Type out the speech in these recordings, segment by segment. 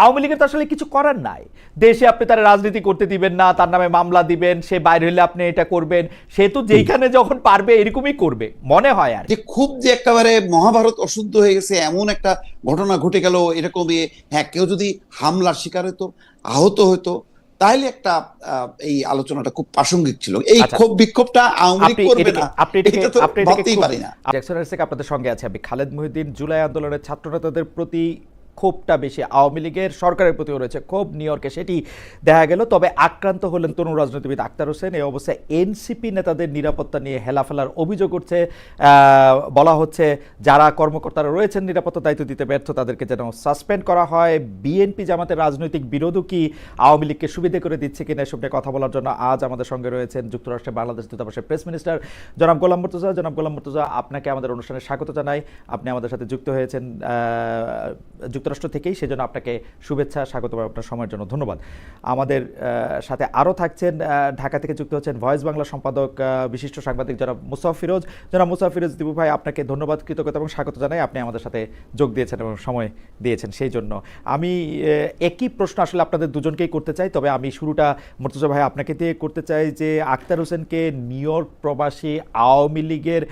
আওয়ামী লীগের তো আসলে কিছু করার নাই। দেশে আপনি তার রাজনীতি করতে দিবেন না তার নামে মামলা দিবেন সে বাইরে হলে আপনি এটা করবেন সে তো যেইখানে যখন পারবে এরকমই করবে মনে হয় আর যে খুব যে একেবারে মহাভারত অশুদ্ধ হয়ে গেছে এমন একটা ঘটনা ঘটে গেল এরকম হ্যাঁ কেউ যদি হামলার শিকার হতো আহত হতো তাহলে একটা আহ, এই আলোচনাটা খুব প্রাসঙ্গিক ছিল। এই আচ্ছা। ক্ষোভ বিক্ষোভটা আওয়ামী লীগ করবে না। আপনি এটা তো ভাবতেই পারি না। জ্যাকসন থেকে আপনাদের সঙ্গে আছে আমি খালেদ মহিউদ্দিন জুলাই আন্দোলনের ছাত্রনেতাদের প্রতি ক্ষোভটা বেশি। আওয়ামী লীগের সরকারের প্রতিও রয়েছে ক্ষোভ। নিউ ইয়র্কে সেটি দেখা গেল। তবে আক্রান্ত হলেন তরুণ রাজনীতিবিদ আক্তার হোসেন। এই অবস্থায় এনসিপি নেতাদের নিরাপত্তা নিয়ে হেলাফেলার অভিযোগ উঠছে। বলা হচ্ছে যারা কর্মকর্তারা রয়েছেন নিরাপত্তা দায়িত্ব দিতে ব্যর্থ, তাদেরকে যেন সাসপেন্ড করা হয়। বিএনপি জামাতের রাজনৈতিক বিরোধও কি আওয়ামী লীগকে সুবিধে করে দিচ্ছে কিনা এসব নিয়ে কথা বলার জন্য আজ আমাদের সঙ্গে রয়েছেন যুক্তরাষ্ট্রের বাংলাদেশ দূতাবাসের প্রেস মিনিস্টার জনাব গোলাম মুর্তজা। জনাব গোলাম মুর্তজা, আপনাকে আমাদের অনুষ্ঠানে স্বাগত জানাই। আপনি আমাদের সাথে যুক্ত হয়েছেন। যুক্তরাষ্ট্র থেকেই। সেজন্য আপনাকে শুভেচ্ছা, স্বাগত আপনার সময়ের জন্য ধন্যবাদ। আমাদের সাথে আরও থাকছেন ঢাকা থেকে যুক্ত হচ্ছেন ভয়েস বাংলা সম্পাদক বিশিষ্ট সাংবাদিক জনাব মুসাফ ফিরোজ। জনাব মুসাফ ফিরোজ দিবু ভাই, আপনাকে ধন্যবাদ, কৃতজ্ঞতা এবং স্বাগত জানাই। আপনি আমাদের সাথে যোগ দিয়েছেন এবং সময় দিয়েছেন সেই জন্য। আমি একই প্রশ্ন আসলে আপনাদের দুজনকেই করতে চাই, তবে আমি শুরুটা মুর্তজা ভাই আপনাকে দিয়ে করতে চাই যে আক্তার হোসেনকে নিউ ইয়র্ক প্রবাসী আওয়ামী লীগের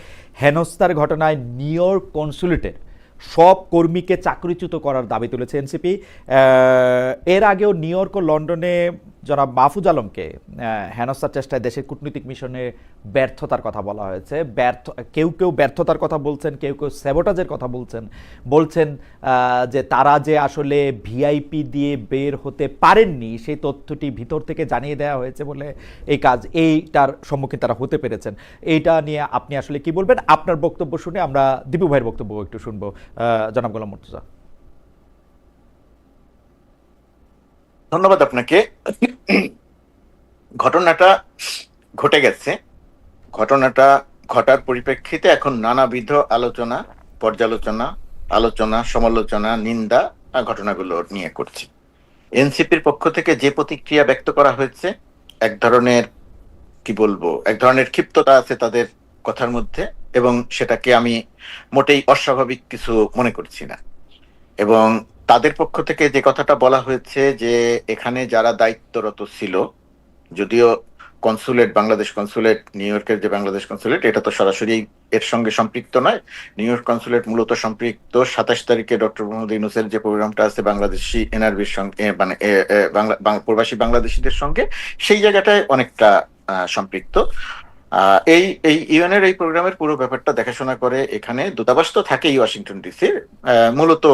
হেনস্থার ঘটনায় নিউ ইয়র্ক কনসুলেটের সব কর্মীকে চাকরিচ্যুত করার দাবি তুলেছে এনসিপি। এর আগেও নিউ ইয়র্ক ও লন্ডনে জনাব মাহফুজ আলমকে হেনস্থার চেষ্টায় দেশের কূটনৈতিক মিশনে ব্যর্থতার কথা বলা হয়েছে। ব্যর্থ, কেউ কেউ ব্যর্থতার কথা বলছেন, কেউ কেউ স্যাবোটাজের কথা বলছেন। বলছেন যে তারা যে আসলে ভিআইপি দিয়ে বের হতে পারেননি, সেই তথ্যটি ভিতর থেকে জানিয়ে দেওয়া হয়েছে বলে এই কাজ, এইটার সম্মুখীন তারা হতে পেরেছেন। এইটা নিয়ে আপনি আসলে কি বলবেন? আপনার বক্তব্য শুনে আমরা দীপু ভাইয়ের বক্তব্য একটু শুনব। জনাব গোলাম মুর্তজা। ধন্যবাদ আপনাকে। ঘটনাটা ঘটে গেছে। ঘটনাটা ঘটার পরিপ্রেক্ষিতে এখন নানাবিধ আলোচনা, পর্যালোচনা, আলোচনা, সমালোচনা, নিন্দা ঘটনাগুলো নিয়ে করছি। এনসিপির পক্ষ থেকে যে প্রতিক্রিয়া ব্যক্ত করা হয়েছে, এক ধরনের, কি বলব, এক ধরনের ক্ষিপ্ততা আছে তাদের কথার মধ্যে এবং সেটাকে আমি মোটেই অস্বাভাবিক কিছু মনে করছি না। এবং তাদের পক্ষ থেকে যে কথাটা বলা হয়েছে যে এখানে যারা দায়িত্বরত ছিল, যদিও কনসুলেট, বাংলাদেশ কনসুলেট, নিউ ইয়র্কের যে বাংলাদেশ কনসুলেট, এটা তো সরাসরি এর সঙ্গে সম্পৃক্ত নয়। নিউ ইয়র্ক কনসুলেট মূলত সম্পৃক্ত সাতাশ তারিখে ডক্টর মোহাম্মদ ইউনুসের যে প্রোগ্রামটা আছে বাংলাদেশি এনআরবির সঙ্গে মানে প্রবাসী বাংলাদেশিদের সঙ্গে, সেই জায়গাটায় অনেকটা সম্পৃক্ত। এই এই ইউএনের এই প্রোগ্রামের পুরো ব্যাপারটা দেখাশোনা করে এখানে দূতাবাস তো থাকেই ওয়াশিংটন ডিসির মূলত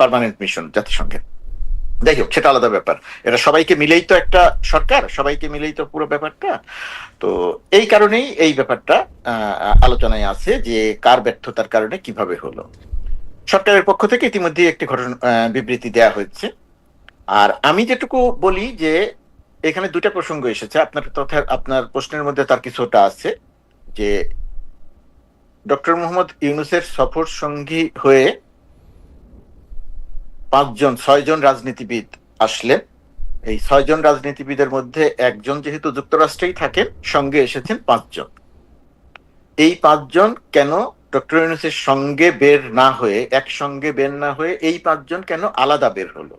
পার্মানেন্ট মিশন জাতিসংঘের। যাই হোক, সেটা আলাদা ব্যাপার। এটা সবাইকে মিলেই তো একটা সরকার, সবাইকে মিলেই তো পুরো ব্যাপারটা। তো এই কারণেই এই ব্যাপারটা আলোচনায় আছে যে কার ব্যর্থতার কারণে কীভাবে হলো। সরকারের পক্ষ থেকে ইতিমধ্যে একটি ঘটনা বিবৃতি দেয়া হয়েছে। আর আমি যেটুকু বলি যে এখানে দুটা প্রসঙ্গ এসেছে। আপনার তথা আপনার প্রশ্নের মধ্যে তার কিছুটা আছে যে ডক্টর মোহাম্মদ ইউনুসের সফর সঙ্গী হয়ে পাঁচজন, ছয়জন রাজনীতিবিদ আসলেন। এই ছয়জন রাজনীতিবিদের মধ্যে একজন যেহেতু যুক্তরাষ্ট্রেই থাকেন, সঙ্গে এসেছেন পাঁচজন। এই পাঁচজন কেন ডক্টর ইউনুসের সঙ্গে বের না হয়ে, একসঙ্গে বের না হয়ে এই পাঁচজন কেন আলাদা বের হলো?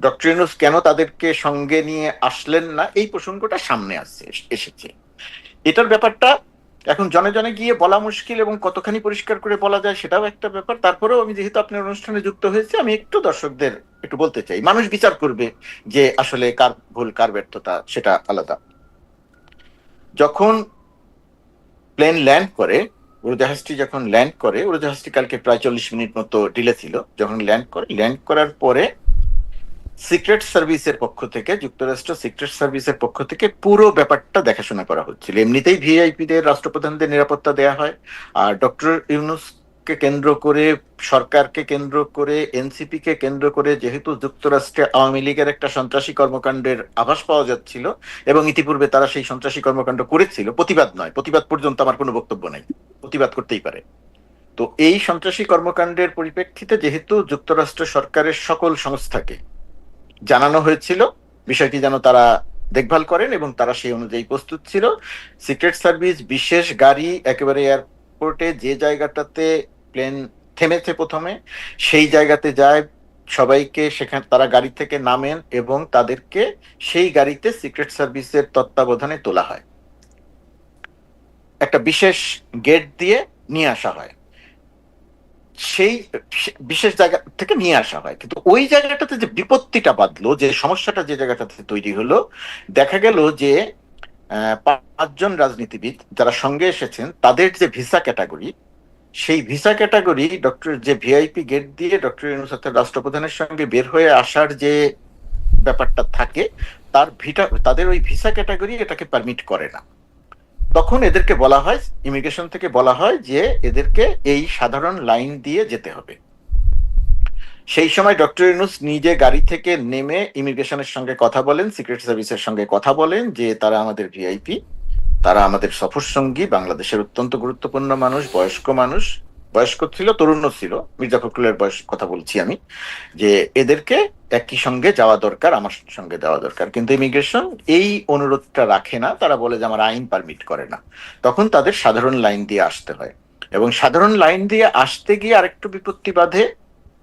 ডক্টর কেন তাদেরকে সঙ্গে নিয়ে আসলেন না? এই প্রসঙ্গটা সামনে আসছে এসেছে। এটার ব্যাপারটা এখন জনে জনে গিয়ে বলা মুশকিল এবং কতখানি পরিষ্কার করে বলা যায় সেটাও একটা ব্যাপার। তারপরেও আমি যেহেতু আপনার অনুষ্ঠানে যুক্ত হয়েছি, আমি একটু দর্শকদের একটু বলতে চাই। মানুষ বিচার করবে যে আসলে কার ভুল, কার ব্যর্থতা সেটা আলাদা। যখন প্লেন ল্যান্ড করে, উড়োজাহাজটি যখন ল্যান্ড করে, উড়োজাহাজটি কালকে প্রায় চল্লিশ মিনিট মতো ডিলে ছিল। যখন ল্যান্ড করে, ল্যান্ড করার পরে সিক্রেট সার্ভিসের পক্ষ থেকে, যুক্তরাষ্ট্র সিক্রেট সার্ভিসের পক্ষ থেকে পুরো ব্যাপারটা দেখাশোনা করা হচ্ছিল। এমনিতেই ভিআইপিদের, রাষ্ট্রপ্রধানদের নিরাপত্তা দেয়া হয়। আর ডক্টর ইউনুসকে কেন্দ্র করে, সরকারকে কেন্দ্র করে এনসিপি কে কেন্দ্র করে যেহেতু যুক্তরাষ্ট্রে আওয়ামী লীগের একটা সন্ত্রাসী কর্মকাণ্ডের আভাস পাওয়া যাচ্ছিল এবং ইতিপূর্বে তারা সেই সন্ত্রাসী কর্মকাণ্ড করেছিল, প্রতিবাদ নয়, প্রতিবাদ পর্যন্ত আমার কোনো বক্তব্য নাই, প্রতিবাদ করতেই পারে। তো এই সন্ত্রাসী কর্মকাণ্ডের পরিপ্রেক্ষিতে যেহেতু যুক্তরাষ্ট্র সরকারের সকল সংস্থাকে জানানো হয়েছিল। বিষয়টি যেন তারা দেখভাল করেন এবং তারা সেই অনুযায়ী প্রস্তুত ছিল। সিক্রেট সার্ভিস, বিশেষ গাড়ি, একেবারে এয়ারপোর্টে যে জায়গাটাতে প্লেন থেমেছে প্রথমে, সেই জায়গাতে যায়, সবাইকে সেখানে, তারা গাড়ি থেকে নামেন এবং তাদেরকে সেই গাড়িতে সিক্রেট সার্ভিসের তত্ত্বাবধানে তোলা হয়। একটা বিশেষ গেট দিয়ে নিয়ে আসা হয়। সেই বিশেষ জায়গা থেকে নিয়ে আসা হয়। কিন্তু ওই জায়গাটাতে যে বিপত্তিটা বাঁধলো, যে সমস্যাটা যে জায়গাটাতে তৈরি হলো, দেখা গেল যে পাঁচজন রাজনীতিবিদ যারা সঙ্গে এসেছেন, তাদের যে ভিসা ক্যাটাগরি, সেই ভিসা ক্যাটাগরি ডক্টর, যে ভিআইপি গেট দিয়ে ডক্টর ইউনুস রাষ্ট্রপ্রধানের সঙ্গে বের হয়ে আসার যে ব্যাপারটা থাকে, তার ভিটা, তাদের ওই ভিসা ক্যাটাগরি এটাকে পারমিট করে না। তখন এদেরকে বলা হয় ইমিগ্রেশন থেকে বলা হয় যে এদেরকে এই সাধারণ লাইন দিয়ে যেতে হবে। সেই সময় ডক্টর ইউনুস নিজে গাড়ি থেকে নেমে ইমিগ্রেশনের সঙ্গে কথা বলেন সিক্রেট সার্ভিসের সঙ্গে কথা বলেন যে, তারা আমাদের ভিআইপি তারা আমাদের সফর সঙ্গী বাংলাদেশের অত্যন্ত গুরুত্বপূর্ণ মানুষ, বয়স্ক মানুষ বয়স্ক ছিল তরুণও ছিল। মির্জা ফখরুলের বয়স কথা বলছি আমি, যে এদেরকে একই সঙ্গে যাওয়া দরকার, আমার সঙ্গে যাওয়া দরকার। কিন্তু ইমিগ্রেশন এই অনুরোধটা রাখে না। তারা বলে যে, আমার আইন পারমিট করে না। তখন তাদের সাধারণ লাইন দিয়ে আসতে হয়। এবং সাধারণ লাইন দিয়ে আসতে গিয়ে আরেকটু বিপত্তি বাধে।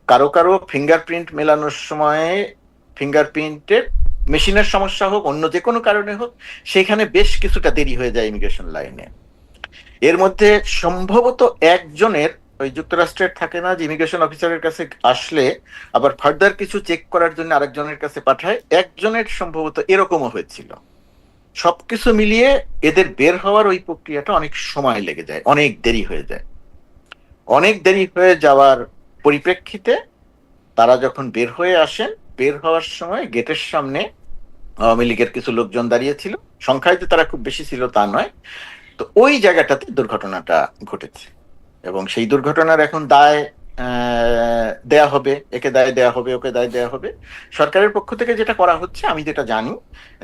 কারও কারও ফিঙ্গারপ্রিন্ট মেলানোর সময় ফিঙ্গারপ্রিন্টের মেশিনের সমস্যা হোক, অন্য যে কোনো কারণে হোক, সেখানে বেশ কিছুটা দেরি হয়ে যায় ইমিগ্রেশন লাইনে। এর মধ্যে সম্ভবত একজনের, ওই যুক্তরাষ্ট্রের থাকে না যে ইমিগ্রেশন অফিসারের কাছে আসলে আবার ফার্দার কিছু চেক করার জন্য আরেকজনের কাছে পাঠায়, একজনের সম্ভবত এরকমও হয়েছিল। সবকিছু মিলিয়ে এদের বের হওয়ার ওই প্রক্রিয়াটা অনেক সময় লেগে যায়, অনেক দেরি হয়ে যায়। অনেক দেরি হয়ে যাওয়ার পরিপ্রেক্ষিতে তারা যখন বের হয়ে আসেন, বের হওয়ার সময় গেটের সামনে আওয়ামী লীগের কিছু লোকজন দাঁড়িয়েছিল সংখ্যায় যে তারা খুব বেশি ছিল তা নয়। তো ওই জায়গাটাতে দুর্ঘটনাটা ঘটেছে। এবং সেই দুর্ঘটনার এখন দায় দেয়া হবে একে দায় দেয়া হবে ওকে দায় দেয়া হবে। সরকারের পক্ষ থেকে যেটা করা হচ্ছে আমি যেটা জানি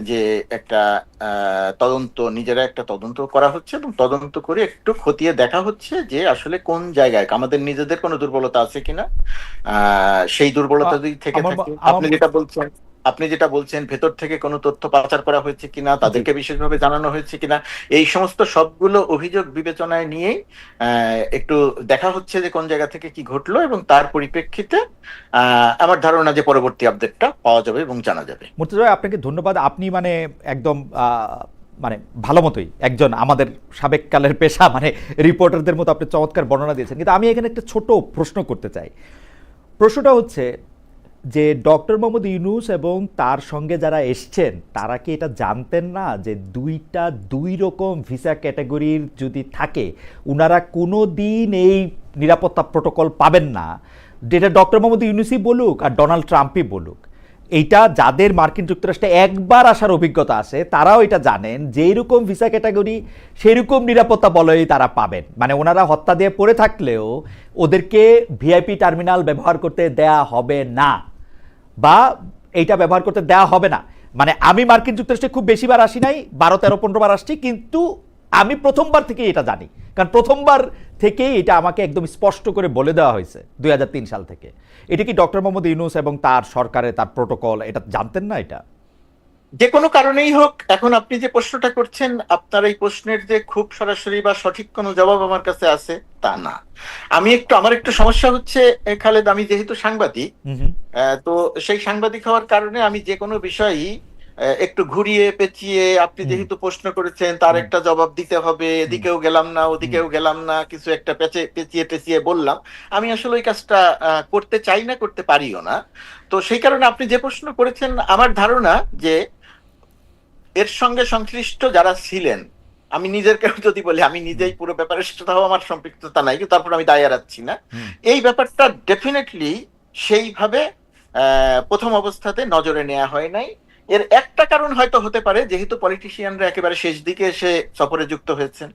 যে একটা আহ, তদন্ত নিজেরা একটা তদন্ত করা হচ্ছে এবং তদন্ত করে একটু খতিয়ে দেখা হচ্ছে যে আসলে কোন জায়গায় আমাদের নিজেদের কোনো দুর্বলতা আছে কিনা। আহ, সেই দুর্বলতা যদি থেকে থাকে আপনি যেটা বলছেন। আপনি যেটা বলছেন ভেতর থেকে কোনো তথ্য পাচার করা হয়েছে কিনা তাদেরকে বিশেষভাবে জানানো হয়েছে কিনা এই সমস্ত সবগুলো অভিযোগ বিবেচনায় নিয়েই একটু দেখা হচ্ছে যে কোন জায়গা থেকে কি ঘটলো এবং তার পরিপ্রেক্ষিতে আমার ধারণা যে পরবর্তী আপডেটটা পাওয়া যাবে এবং জানা যাবে। মুর্তজা ভাই, আপনাকে ধন্যবাদ। আপনি মানে একদম মানে ভালো মতোই একজন আমাদের সাবেককালের পেশা মানে রিপোর্টারদের মতো আপনি চমৎকার বর্ণনা দিয়েছেন। কিন্তু আমি এখানে একটা ছোট প্রশ্ন করতে চাই। প্রশ্নটা হচ্ছে যে ডক্টর মোহাম্মদ ইউনুস এবং তার সঙ্গে যারা এসছেন, তারা কি এটা জানতেন না যে দুইটা দুই রকম ভিসা ক্যাটাগরির যদি থাকে ওনারা কোনো দিন এই নিরাপত্তা প্রোটোকল পাবেন না? যেটা ডক্টর মোহাম্মদ ইউনুসই বলুক আর ডোনাল্ড ট্রাম্পই বলুক। এইটা যাদের মার্কিন যুক্তরাষ্ট্রে একবার আসার অভিজ্ঞতা আছে, তারাও এটা জানেন যেই রকম ভিসা ক্যাটাগরি সেই রকম নিরাপত্তা বলয়ই তারা পাবেন। মানে ওনারা হত্যা দিয়ে পড়ে থাকলেও ওদেরকে ভিআইপি টার্মিনাল ব্যবহার করতে দেয়া হবে না। বা এইটা ব্যবহার করতে দেওয়া হবে না। মানে আমি মার্কিন যুক্তরাষ্ট্রে খুব বেশিবার আসি নাই, বারো, তেরো, পনেরো বার আসছি, কিন্তু আমি প্রথমবার থেকেই এটা জানি। কারণ প্রথমবার থেকেই এটা আমাকে একদম স্পষ্ট করে বলে দেওয়া হয়েছে দুই হাজার তিন সাল থেকে। এটা কি ডক্টর মোহাম্মদ ইউনুস এবং তার সরকারে তার প্রোটোকল, এটা জানতেন না এটা? যে কোনো কারণেই হোক এখন আপনি যে প্রশ্নটা করছেন আপনার এই প্রশ্নের যে খুব সরাসরি বা সঠিক কোনো জবাব আমার কাছে আছে তা না। আমি একটু আমার একটু সমস্যা হচ্ছে খালেদ আমি যেহেতু সাংবাদিক তো সেই সাংবাদিক হওয়ার কারণে আমি যে কোনো বিষয়ই একটু ঘুরিয়ে পেঁচিয়ে আপনি যেহেতু প্রশ্ন করেছেন তার একটা জবাব দিতে হবে এদিকেও গেলাম না ওদিকেও গেলাম না কিছু একটা পেঁচে পেঁচিয়ে টেচিয়ে বললাম। আমি আসলে ওই কাজটা আহ, করতে চাই না করতে পারিও না। তো সেই কারণে আপনি যে প্রশ্ন করেছেন আমার ধারণা যে এর সঙ্গে সংশ্লিষ্ট যারা ছিলেন আমি নিজের কেউ যদি বলি আমি নিজেই পুরো ব্যাপারে সাথেও আমার সম্পৃক্ততা নাই কিন্তু তারপর আমি দায় এড়াচ্ছি না। এই ব্যাপারটা ডেফিনেটলি সেইভাবে প্রথম অবস্থাতে নজরে নেওয়া হয় নাই। এর একটা কারণ হয়তো হতে পারে যেহেতু পলিটিশিয়ানরা একেবারে শেষ দিকে এসে সফরে যুক্ত হয়েছেন।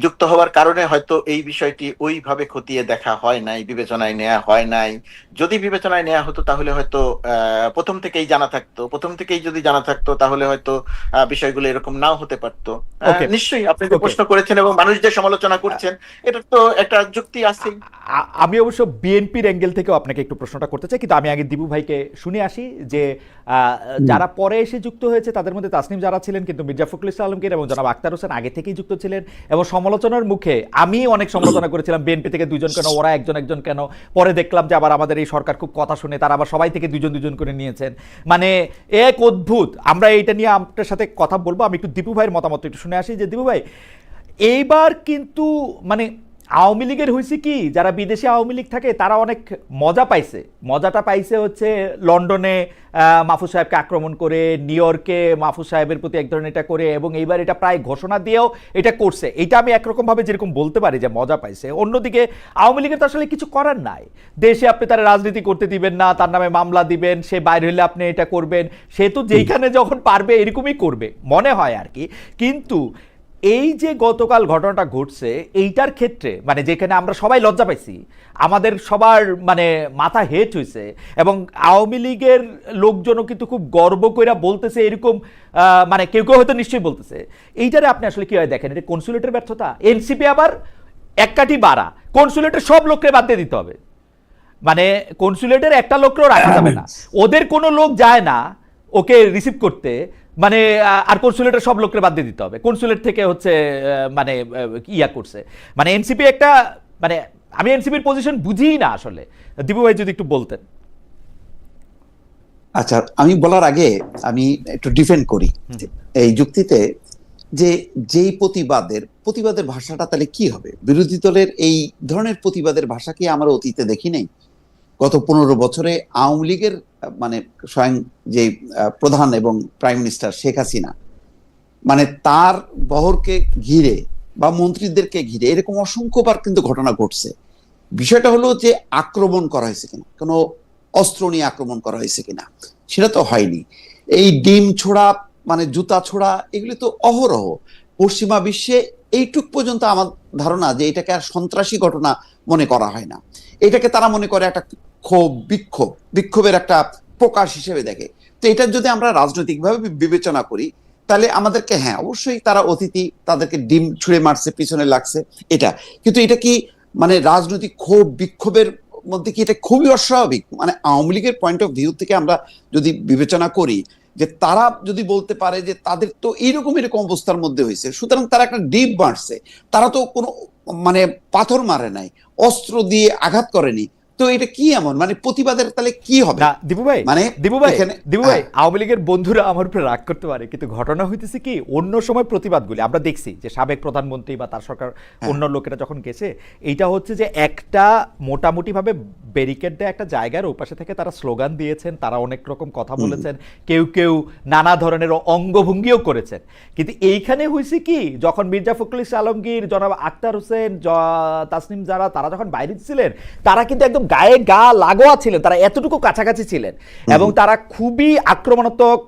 যুক্ত হওয়ার কারণে হয়তো এই বিষয়টি ওইভাবে খতিয়ে দেখা হয় নাই বিবেচনায় নেওয়া হয় নাই। যদি বিবেচনায় নেওয়া হতো তাহলে হয়তো আহ, প্রথম থেকেই জানা থাকতো। প্রথম থেকেই যদি জানা থাকতো তাহলে হয়তো আহ, বিষয়গুলো এরকম নাও হতে পারতো। নিশ্চয়ই আপনি প্রশ্ন করেছেন এবং মানুষ যে সমালোচনা করছেন এটা তো একটা যুক্তি আছেই। আমি অবশ্য বিএনপির অ্যাঙ্গেল থেকেও আপনাকে একটু প্রশ্নটা করতে চাই কিন্তু আমি আগে দিবু ভাইকে শুনে আসি যে যারা পরে এসে যুক্ত হয়েছে তাদের মধ্যে তাসনিম যারা ছিলেন কিন্তু মির্জা ফখরুল ইসলাম আলমগীর এবং জনাব আক্তার হোসেন আগে থেকেই যুক্ত ছিলেন এবং সমালোচনার মুখে আমি অনেক সমালোচনা করেছিলাম বিএনপি থেকে দুজন কেন ওরা একজন একজন কেন পরে দেখলাম যে আবার আমাদের এই সরকার খুব কথা শুনে তারা আবার সবাই থেকে দুজন দুজন করে নিয়েছেন। মানে এক অদ্ভুত আমরা এইটা নিয়ে আপনার সাথে কথা বলব আমি একটু দীপু ভাইয়ের মতামত একটু শুনে আসি যে দীপু ভাই এইবার কিন্তু মানে আওয়ামী লীগের হয়েছে কি? যারা বিদেশে আওয়ামী লীগ থাকে তারা অনেক মজা পাইছে। মজাটা পাইছে হচ্ছে লন্ডনে মাহফুজ সাহেবকে আক্রমণ করে নিউ ইয়র্কে মাহফুজ সাহেবের প্রতি এক ধরনের এটা করে এবং এইবার এটা প্রায় ঘোষণা দিয়েও এটা করছে। এটা আমি একরকমভাবে যেরকম বলতে পারি যে মজা পাইছে। অন্যদিকে আওয়ামী লীগের তো আসলে কিছু করার নাই। দেশে আপনি তারা রাজনীতি করতে দিবেন না তার নামে মামলা দিবেন সে বাইরে হলে আপনি এটা করবেন। সে তো যেইখানে যখন পারবে এরকমই করবে মনে হয় আর কি। কিন্তু এই যে গতকাল ঘটনাটা ঘটছে এইটার ক্ষেত্রে মানে যেখানে আমরা সবাই লজ্জা পাইছি আমাদের সবার মানে মাথা হেট হয়েছে এবং আওয়ামী লীগের লোকজনও কিন্তু খুব গর্ব কইরা বলতেছে এরকম মানে কেউ কেউ হয়তো নিশ্চয়ই বলতেছে। এইটারে আপনি আসলে কি হয় দেখেন? এটা কনসুলেটের ব্যর্থতা? এনসিপি আবার এক কাঠি বাড়া। কনসুলেটের সব লোককে বাদ দিয়ে দিতে হবে। মানে কনসুলেটের একটা লোককেও রাখা যাবে না। ওদের কোনো লোক যায় না ওকে রিসিভ করতে। মানে আর কনসুলেটের সব লোককে বাদ দিয়ে দিতে হবে। কনসুলেট থেকে হচ্ছে মানে ইয়া করছে। মানে এনসিপি একটা মানে আমি এনসিপির পজিশন বুঝিই না আসলে। দিবু ভাই যদি একটু বলতেন। আচ্ছা আমি বলার আগে আমি একটু ডিফেন্ড করি। এই যুক্তিতে যে যেই প্রতিবাদের প্রতিবাদের ভাষাটা তাহলে কি হবে? বিরোধী দলের এই ধরনের প্রতিবাদের ভাষা কি আমরা অতীতে দেখি নাই? গত পনেরো বছরে আওয়ামী লীগের মানে স্বয়ং যে প্রধান এবং প্রাইম মিনিস্টার শেখ হাসিনা মানে তার বহরকে ঘিরে বা মন্ত্রীদেরকে ঘিরে এরকম অসংখ্যবার কিন্তু ঘটনা ঘটছে। বিষয়টা হলো যে আক্রমণ করা হয়েছে কিনা, কোনো অস্ত্র নিয়ে আক্রমণ করা হয়েছে কিনা, সেটা তো হয়নি। এই ডিম ছোড়া মানে জুতা ছোড়া, এগুলি তো অহরহ। পশ্চিমা বিশ্বে এইটুক পর্যন্ত আমার ধারণা যে এটাকে আর সন্ত্রাসী ঘটনা মনে করা হয় না। এটাকে তারা মনে করে একটা ক্ষোভ বিক্ষোভ, বিক্ষোভের একটা প্রকাশ হিসেবে দেখে। তো এটা যদি আমরা রাজনৈতিকভাবে বিবেচনা করি, তাহলে আমাদেরকে হ্যাঁ অবশ্যই তারা অতিথি, তাদেরকে ডিম ছুঁড়ে মারছে, পিছনে লাগছে, এটা। কিন্তু এটা কি মানে রাজনৈতিক ক্ষোভ, বিক্ষোভের মধ্যে কি এটা খুবই অস্বাভাবিক? মানে আওয়ামী লীগের পয়েন্ট অফ ভিউ থেকে আমরা যদি বিবেচনা করি, যে তারা যদি বলতে পারে যে তাদের তো এইরকম এরকম অবস্থার মধ্যে হয়েছে, সুতরাং তারা একটা ডিপ মারছে তারা তো কোনো মানে পাথর মারে নাই, অস্ত্র দিয়ে আঘাত করেনি তো এটা কি এমন মানে প্রতিবাদের তাহলে কি হবে দিবু ভাই মানে দিবু ভাই এখানে- দিবু ভাই হ্যাঁ। আওয়ামী লীগের বন্ধুরা আমার উপরে রাগ করতে পারে কিন্তু ঘটনা হইতেছে কি অন্য সময় প্রতিবাদগুলি আমরা দেখছি যে সাবেক প্রধানমন্ত্রী বা তার সরকার হ্যাঁ। অন্য লোকেরা যখন গেছে এইটা হচ্ছে যে একটা মোটামুটি ভাবে ব্যারিকেড দেয় একটা জায়গার ওপাশে থেকে তারা স্লোগান দিয়েছেন তারা অনেক রকম কথা বলেছেন কেউ কেউ নানা ধরনের অঙ্গভঙ্গিও করেছেন কিন্তু এইখানে হয়েছে কি যখন মির্জা ফখরুল আলমগীর জনাব আক্তার হোসেন তাসনিম যারা তারা যখন বাইরে ছিলেন তারা কিন্তু একদম গায়ে গা লাগোয়া ছিলেন তারা এতটুকু কাছাকাছি ছিলেন এবং তারা খুবই আক্রমণাত্মক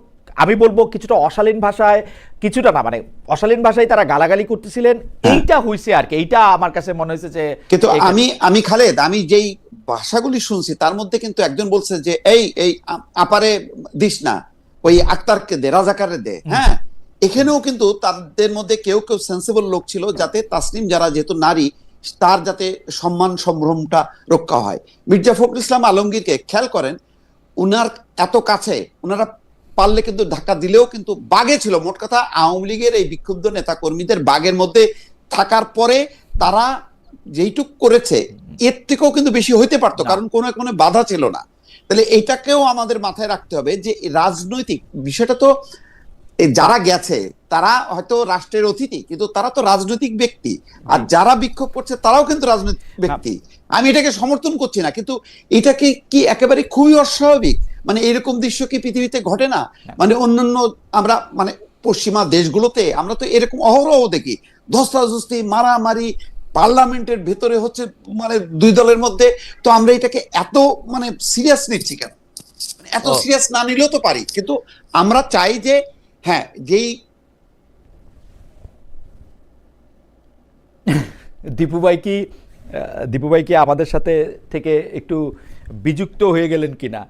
আমি বলব কিছুটা অশালীন ভাষায় কিছুটা না মানে অশালীন ভাষায় তারা গালাগালি করতেছিলেন। এইটা হইছে আর কি এইটা আমার কাছে মনে হয়েছে যে কিন্তু আমি আমি খালেদ আমি যেই ভাষাগুলি শুনছি তার মধ্যে কিন্তু একজন বলছে যে এই এই আপারে দিস না ওই আক্তারকে দে রাজাকারে দে। হ্যাঁ এখানেও কিন্তু তাদের মধ্যে কেউ কেউ সেন্সিবল লোক ছিল যাতে তাসনিম যারা যেহেতু নারী তার যাতে সম্মান সম্ভ্রমটা রক্ষা হয়। মির্জা ফখরুল ইসলাম আলমগীরকে খেয়াল করেন উনার এত কাছে উনারা পারলে কিন্তু ধাক্কা দিলেও কিন্তু বাগে ছিল। মোট কথা আওয়ামী লীগের এই বিক্ষুব্ধ নেতা কর্মীদের বাগের মধ্যে থাকার পরে তারা যেইটুক করেছে এর থেকেও কিন্তু বেশি হইতে পারতো কারণ কোনো কোনো বাধা ছিল না। তাহলে এটাকেও আমাদের মাথায় রাখতে হবে যে রাজনৈতিক বিষয়টা তো যারা গেছে তারা হয়তো রাষ্ট্রের অতিথি কিন্তু তারা তো রাজনৈতিক ব্যক্তি। আর যারা বিক্ষোভ করছে তারাও কিন্তু রাজনৈতিক ব্যক্তি। আমি এটাকে সমর্থন করছি না কিন্তু এটাকে কি একেবারে খুবই অস্বাভাবিক? মানে এরকম দৃশ্য কি পৃথিবীতে ঘটে না? মানে অন্যান্য আমরা মানে পশ্চিমা দেশগুলোতে আমরা তো এরকম অহরহ দেখি। ধস্তাধস্তি মারামারি পার্লামেন্টের ভেতরে হচ্ছে মানে দুই দলের মধ্যে তো আমরা এটাকে এত মানে সিরিয়াস নিচ্ছি কেন? মানে এত সিরিয়াস না নিলেও তো পারি কিন্তু আমরা চাই যে হ্যাঁ যেই দীপু ভাই কি দীপু ভাই কি আমাদের সাথে থেকে একটু বিযুক্ত হয়ে গেলেন কিনা?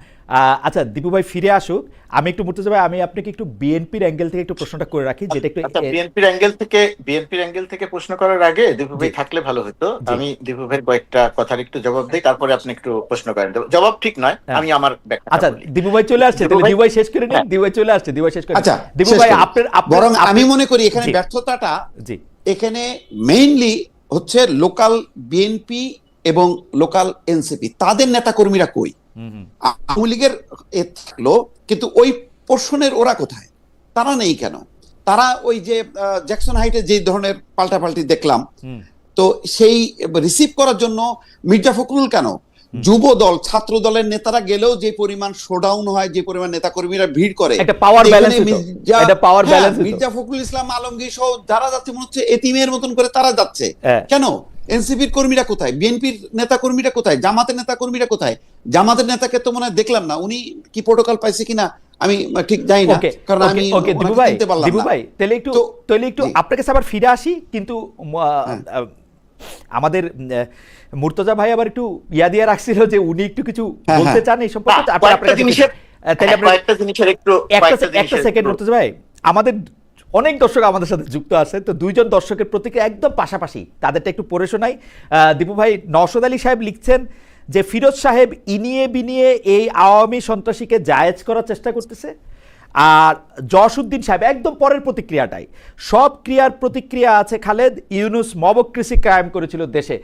আচ্ছা দীপু ভাই ফিরে আসুক। আমি একটু মুর্তজা ভাই আমি আপনাকে একটু বিএনপির অ্যাঙ্গেল থেকে একটু প্রশ্নটা করে রাখি যেটা একটু আচ্ছা বিএনপির অ্যাঙ্গেল থেকে বিএনপির অ্যাঙ্গেল থেকে প্রশ্ন করার আগে দীপু ভাই থাকলে ভালো হতো। আমি দীপু ভাইয়ের কয়েকটা কথার একটু জবাব দিই তারপরে আপনি একটু প্রশ্ন করেন। জবাব ঠিক নয় হ্যাঁ। আমি আমার আচ্ছা। দীপু ভাই চলে আসছে তাহলে ভাই- দীপু ভাই শেষ করে নিন হ্যাঁ। দীপু ভাই চলে আসছে দীপু ভাই শেষ করে আচ্ছা দীপু ভাই। আপনার বরং আমি মনে করি এখানে ব্যর্থতাটা জি। এখানে মেইনলি হচ্ছে লোকাল বিএনপি এবং লোকাল এনসিপি তাদের নেতাকর্মীরা কই? হুম, হুম, আওয়ামী লীগের এ থাকল কিন্তু ওই পোর্শনের ওরা কোথায়? তারা নেই কেন? তারা ওই যে জ্যাকসন হাইটে যে ধরনের পাল্টাপাল্টি দেখলাম তো সেই রিসিভ করার জন্য মির্জা ফখরুল কেন? যুব দল ছাত্র দলের নেতারা গেলেও যে পরিমাণ শোডাউন হয় যে পরিমাণ নেতাকর্মীরা ভিড় করে একটা হ্যাঁ। মির্জা ফখরুল ইসলাম আলমগীর সহ যারা যাচ্ছে মনে হচ্ছে এতিমের মতন করে তারা যাচ্ছে। হ্যাঁ। কেন? এনসিপির কর্মীরা কোথায় বিএনপির নেতা কর্মীরা কোথায় জামাতের নেতা কর্মীরা কোথায় জামাতের নেতাকে তো মনে হয় দেখলাম না উনি কি প্রোটোকল পাইছে কিনা আমি ঠিক জানি না কারণ আমি ওকে ওনাকে ভাই না। ভাই তাহলে একটু তাহলে একটু। আপনার কাছে আবার ফিরে আসি কিন্তু হ্যাঁ। আমাদের মুর্তজা ভাই আবার একটু ইয়া দিয়ে রাখছিল যে উনি একটু কিছু হ্যাঁ, বলতে হ্যাঁ। চান এই সম্পর্কে আপনার কাছে জিনিসের তাহলে আপনার কয়েকটা জিনিসের একটু একটা একটা সেকেন্ড মুর্তজা ভাই আমাদের অনেক দর্শক আমাদের সাথে যুক্ত আছে। তো দুইজন দর্শকের প্রতিক্রিয়া একদম পাশাপাশি তাদেরটা একটু পড়ে শোনাই। দীপু ভাই আলী সাহেব লিখছেন যে, ফিরোজ সাহেব ইনিয়ে বিনিয়ে এই আওয়ামী সন্ত্রাসীকে জায়েজ করার চেষ্টা করতেছে। আর জসউদ্দিন সাহেব একদম পরের প্রতিক্রিয়াটাই। সব ক্রিয়ার প্রতিক্রিয়া আছে খালেদ ইউনুস মবক্রেসি কায়েম করেছিল দেশে।